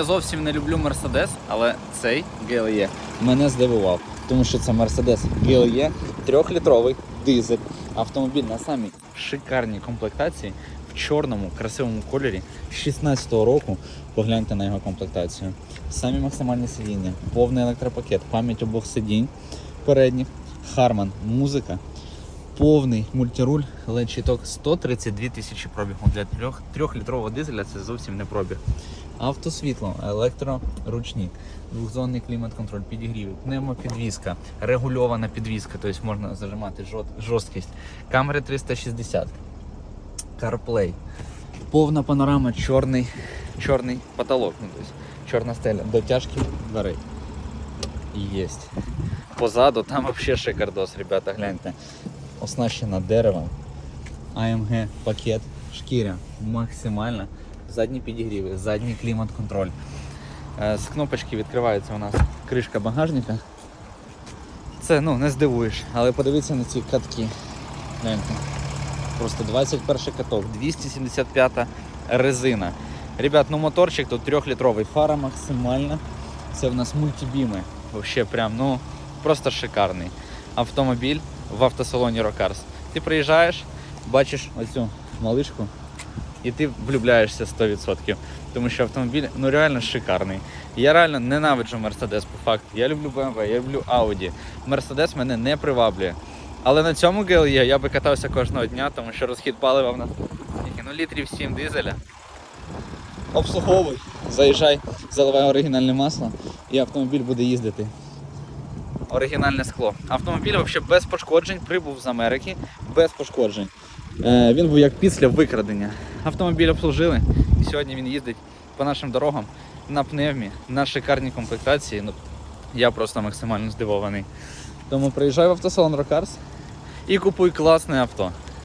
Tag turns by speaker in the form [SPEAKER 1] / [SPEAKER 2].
[SPEAKER 1] Я зовсім не люблю Мерседес, але цей GLE мене здивував, тому що це Mercedes GLE, трьохлітровий дизель, автомобіль на самій шикарній комплектації в чорному красивому кольорі 16-го року. Погляньте на його комплектацію. Самі максимальні сидіння, повний електропакет, пам'ять обох сидінь передніх, Harman, музика, повний мультируль, щиток 132 тисячі пробігу для трьох, трьохлітрового дизеля це зовсім не пробіг. Автосвітло, електроручник, двохзонний клімат-контроль, підігрів, пневмопідвізка, регульована підвізка, тобто можна зажимати жорст- жорсткість, камери 360, CarPlay, повна панорама, чорний, чорний потолок, ну, тобто чорна стеля, дотяжки дверей. Єсть. Позаду там взагалі шикардос, ребята, гляньте. Оснащена деревом. AMG пакет, шкіря максимальна. Задні підігріви, задній клімат-контроль. Е, З кнопочки відкривається у нас кришка багажника. Це ну не здивуєш, але подивіться на ці катки. Просто 21 каток, 275 резина. Ребят, ну моторчик тут 3-літровий, фара максимальна. Це в нас мультибіми. Вообще прям, ну, просто шикарний. Автомобіль в автосалоні Рокарс. Ти приїжджаєш, бачиш оцю малишку, і ти влюбляєшся 100%. Тому що автомобіль ну реально шикарний. Я реально ненавиджу Mercedes по факту. Я люблю BMW, я люблю Audi. Mercedes мене не приваблює. Але на цьому GLE я би катався кожного дня, тому що розхід палива в нас скільки? ну, літрів 7 дизеля. Обслуговуй, заїжджай, заливай оригінальне масло і автомобіль буде їздити. Оригінальне скло. Автомобіль взагалі без пошкоджень прибув з Америки, без пошкоджень. Е, він був як після викрадення. Автомобіль обслужили і сьогодні він їздить по нашим дорогам на пневмі, на шикарній комплектації. Ну, я просто максимально здивований. Тому приїжджай в автосалон Рокарс і купуй класне авто.